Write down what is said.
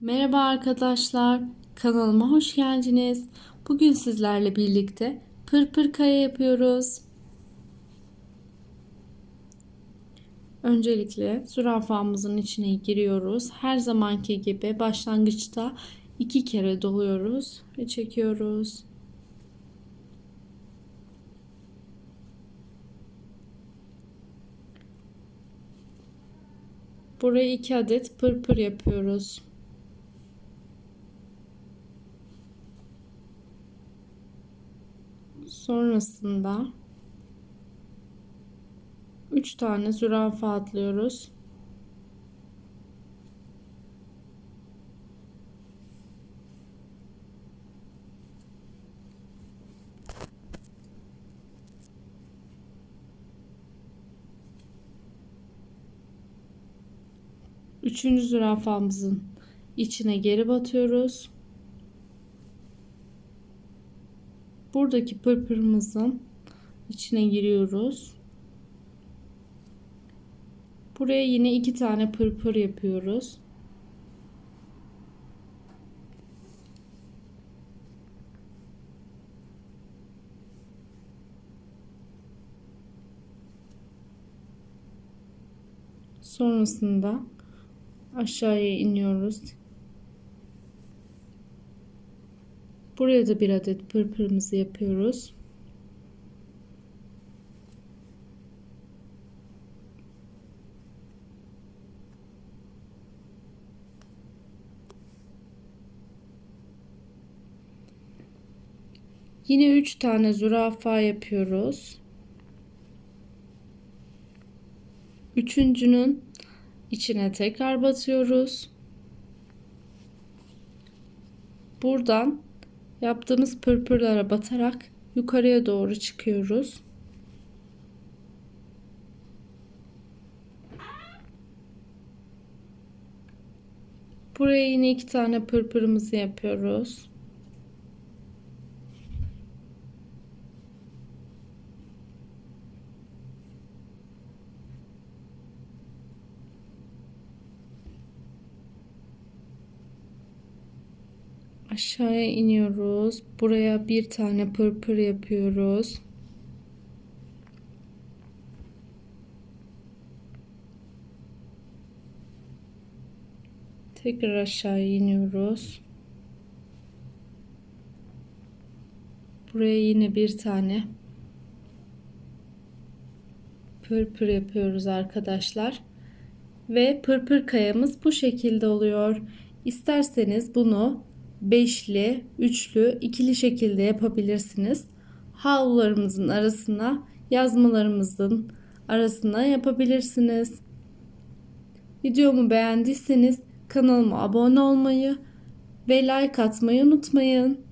Merhaba arkadaşlar, kanalıma hoş geldiniz. Bugün sizlerle birlikte pırpır kaya yapıyoruz. Öncelikle zürafamızın içine giriyoruz. Her zamanki gibi başlangıçta iki kere doluyoruz ve çekiyoruz. Buraya iki adet pırpır yapıyoruz. Sonrasında 3 tane zürafa atlıyoruz. Üçüncü zürafamızın içine geri batıyoruz. Buradaki pırpırımızın içine giriyoruz. Buraya yine iki tane pırpır yapıyoruz. Sonrasında aşağıya iniyoruz. Buraya da bir adet pırpırımızı yapıyoruz. Yine 3 tane zürafa yapıyoruz. Üçüncünün içine tekrar batıyoruz. Buradan yaptığımız pırpırlara batarak yukarıya doğru çıkıyoruz. Buraya yine iki tane pırpırımızı yapıyoruz. Aşağıya iniyoruz. Buraya bir tane pırpır yapıyoruz. Tekrar aşağı iniyoruz. Buraya yine bir tane pırpır yapıyoruz arkadaşlar. Ve pırpır kayamız bu şekilde oluyor. İsterseniz bunu beşli, üçlü, ikili şekilde yapabilirsiniz. Havlularımızın arasına, yazmalarımızın arasına yapabilirsiniz. Videomu beğendiyseniz kanalıma abone olmayı ve like atmayı unutmayın.